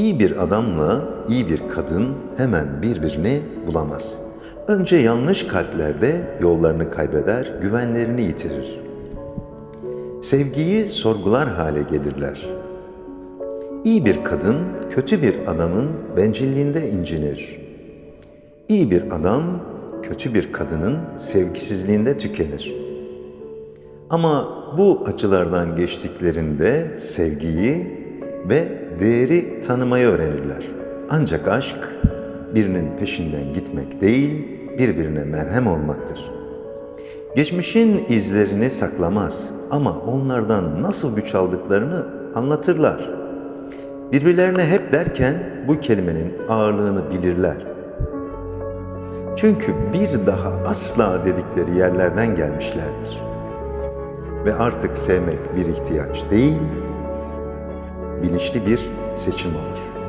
İyi bir adamla iyi bir kadın hemen birbirini bulamaz. Önce yanlış kalplerde yollarını kaybeder, güvenlerini yitirir. Sevgiyi sorgular hale gelirler. İyi bir kadın kötü bir adamın bencilliğinde incinir. İyi bir adam kötü bir kadının sevgisizliğinde tükenir. Ama bu açılardan geçtiklerinde sevgiyi ve değeri tanımayı öğrenirler. Ancak aşk birinin peşinden gitmek değil, birbirine merhem olmaktır. Geçmişin izlerini saklamaz ama onlardan nasıl güç aldıklarını anlatırlar. Birbirlerine hep derken bu kelimenin ağırlığını bilirler. Çünkü bir daha asla dedikleri yerlerden gelmişlerdir. Ve artık sevmek bir ihtiyaç değil, bilinçli bir seçim olur.